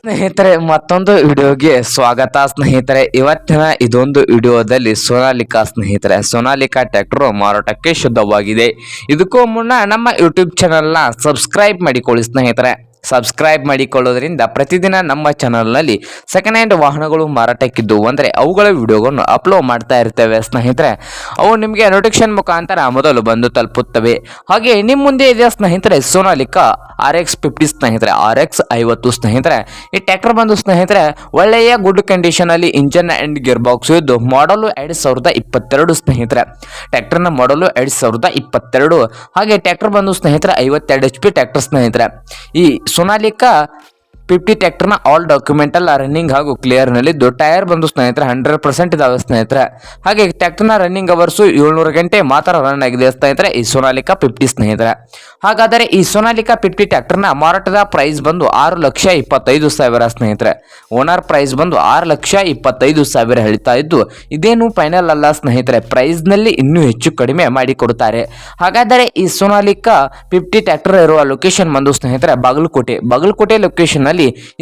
ಸ್ನೇಹಿತರೆ, ಮತ್ತೊಂದು ವಿಡಿಯೋಗೆ ಸ್ವಾಗತ. ಸ್ನೇಹಿತರೆ, ಇವತ್ತಿನ ಇದೊಂದು ವಿಡಿಯೋದಲ್ಲಿ ಸೋನಾಲಿಕಾ ಸ್ನೇಹಿತರೆ. ಸೋನಾಲಿಕಾ ಟ್ರ್ಯಾಕ್ಟರ್ ಮಾರಾಟಕ್ಕೆ ಶುದ್ಧವಾಗಿದೆ. ಇದಕ್ಕೂ ಮುನ್ನ ನಮ್ಮ ಯೂಟ್ಯೂಬ್ ಚಾನಲ್ನ ಸಬ್ಸ್ಕ್ರೈಬ್ ಮಾಡಿಕೊಳ್ಳಿ ಸ್ನೇಹಿತರೆ. ಸಬ್ಸ್ಕ್ರೈಬ್ ಮಾಡಿಕೊಳ್ಳೋದ್ರಿಂದ ಪ್ರತಿದಿನ ನಮ್ಮ ಚಾನಲ್ನಲ್ಲಿ ಸೆಕೆಂಡ್ ಹ್ಯಾಂಡ್ ವಾಹನಗಳು ಮಾರಾಟಕ್ಕಿದ್ದವು ಅಂದರೆ ಅವುಗಳ ವಿಡಿಯೋಗಳನ್ನು ಅಪ್ಲೋಡ್ ಮಾಡ್ತಾ ಇರ್ತೇವೆ ಸ್ನೇಹಿತರೆ. ಅವು ನಿಮಗೆ ನೋಟಿಫಿಕೇಶನ್ ಮುಖಾಂತರ ಮೊದಲು ಬಂದು ತಲುಪುತ್ತವೆ. ಹಾಗೆ ನಿಮ್ಮ ಮುಂದೆ ಇದೆ ಸ್ನೇಹಿತರೆ, ಸೋನಾಲಿಕಾ? ಆರ್ ಎಕ್ಸ್ ಫಿಫ್ಟಿ ಸ್ನೇಹಿತರೆ ಆರ್ ಎಕ್ಸ್ ಐವತ್ತು ಸ್ನೇಹಿತರೆ. ಈ ಟ್ಯಾಕ್ಟರ್ ಬಂದು ಸ್ನೇಹಿತರೆ, ಒಳ್ಳೆಯ ಗುಡ್ ಕಂಡೀಷನ್ ಅಲ್ಲಿ ಇಂಜನ್ ಅಂಡ್ ಗೇರ್ ಬಾಕ್ಸ್ ಇದ್ದು ಮಾಡಲು ಎರಡ್ ಸಾವಿರದ ಇಪ್ಪತ್ತೆರಡು ಸ್ನೇಹಿತರೆ. ಟ್ಯಾಕ್ಟರ್ನ ಮಾಡಲು ಎರಡ್ ಸಾವಿರದ ಇಪ್ಪತ್ತೆರಡು. ಹಾಗೆ ಟ್ಯಾಕ್ಟರ್ ಬಂದು ಸ್ನೇಹಿತರೆ, ಐವತ್ತೆರಡು ಎಚ್ ಪಿ ಟ್ಯಾಕ್ಟರ್ ಸ್ನೇಹಿತರೆ. ಈ ಸೊನಾಲಿಕಾ ಫಿಫ್ಟಿ ಟ್ಯಾಕ್ಟರ್ನ ಆಲ್ ಡಾಕ್ಯುಮೆಂಟಲ್ ರನ್ನಿಂಗ್ ಹಾಗೂ ಕ್ಲಿಯರ್ನಲ್ಲಿದ್ದು ಟೈರ್ ಬಂದು ಸ್ನೇಹಿತರೆ ಹಂಡ್ರೆಡ್ ಪರ್ಸೆಂಟ್ ಇದಾವೆ ಸ್ನೇಹಿತರೆ. ಹಾಗೆ ಟ್ರ್ಯಾಕ್ಟರ್ನ ರನ್ನಿಂಗ್ ಅವರ್ಸು ಏಳ್ನೂರು ಗಂಟೆ ಮಾತ್ರ ರನ್ ಆಗಿದೆ ಸ್ನೇಹಿತರೆ, ಈ ಸೋನಾಲಿಕಾ ಫಿಫ್ಟಿ ಸ್ನೇಹಿತರೆ. ಹಾಗಾದರೆ ಈ ಸೋನಾಲಿಕಾ ಫಿಫ್ಟಿ ಟ್ಯಾಕ್ಟರ್ನ ಮಾರಾಟದ ಪ್ರೈಸ್ ಬಂದು ಆರು ಲಕ್ಷ ಇಪ್ಪತ್ತೈದು ಸಾವಿರ ಸ್ನೇಹಿತರೆ. ಓನರ್ ಪ್ರೈಸ್ ಬಂದು ಆರು ಲಕ್ಷ ಇಪ್ಪತ್ತೈದು ಸಾವಿರ ಹೇಳ್ತಾ ಇದ್ದು, ಇದೇನು ಫೈನಲ್ ಅಲ್ಲ ಸ್ನೇಹಿತರೆ ಪ್ರೈಸ್ನಲ್ಲಿ ಇನ್ನೂ ಹೆಚ್ಚು ಕಡಿಮೆ ಮಾಡಿಕೊಡುತ್ತಾರೆ ಹಾಗಾದರೆ ಈ ಸೋನಾಲಿಕಾ ಫಿಫ್ಟಿ ಟ್ಯಾಕ್ಟರ್ ಇರುವ ಲೊಕೇಶನ್ ಬಂದು ಸ್ನೇಹಿತರೆ, ಬಾಗಲಕೋಟೆ. ಬಾಗಲಕೋಟೆ ಲೊಕೇಶನ್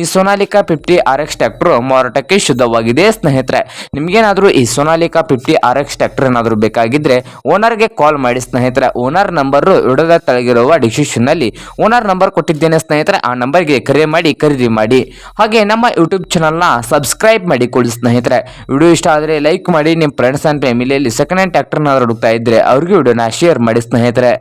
ಈ Sonalika fifty R X tractor ಮಾರಾಟಕ್ಕೆ ಶುದ್ಧವಾಗಿದೆ. ಸ್ನೇಹಿತರೆ, ನಿಮಗೇನಾದರೂ ಈ Sonalika fifty R X tractor ಏನಾದರೂ ಬೇಕಾಗಿದ್ರೆ ಓನರ್ಗೆ ಕಾಲ್ ಮಾಡಿ ಸ್ನೇಹಿತರೆ. ಓನರ್ ನಂಬರ್ ವಿಡದ ತೆಳಗಿರುವ ಡಿಸ್ಕ್ರಿಪ್ಷನ್ ಓನರ್ ನಂಬರ್ ಕೊಟ್ಟಿದ್ದೇನೆ ಸ್ನೇಹಿತರೆ. ಆ ನಂಬರ್ಗೆ ಕರೆ ಮಾಡಿ, ಖರೀದಿ ಮಾಡಿ. ಹಾಗೆ ನಮ್ಮ ಯೂಟ್ಯೂಬ್ ಚಾನಲ್ನ ಸಬ್ಸ್ಕ್ರೈಬ್ ಮಾಡಿಕೊಳ್ಳಿ ಸ್ನೇಹಿತರೆ. ವಿಡಿಯೋ ಇಷ್ಟ ಆದರೆ ಲೈಕ್ ಮಾಡಿ, ನಿಮ್ಮ ಫ್ರೆಂಡ್ಸ್ ಆ್ಯಂಡ್ ಫ್ಯಾಮಿಲಿಯಲ್ಲಿ ಸೆಕೆಂಡ್ ಹ್ಯಾಂಡ್ ಟ್ಯಾಕ್ಟರ್ನಾದರೂ ಹುಡುಕ್ತಾ ಇದ್ದರೆ ಅವ್ರಿಗೆ ವಿಡಿಯೋನ ಶೇರ್ ಮಾಡಿ ಸ್ನೇಹಿತರೆ.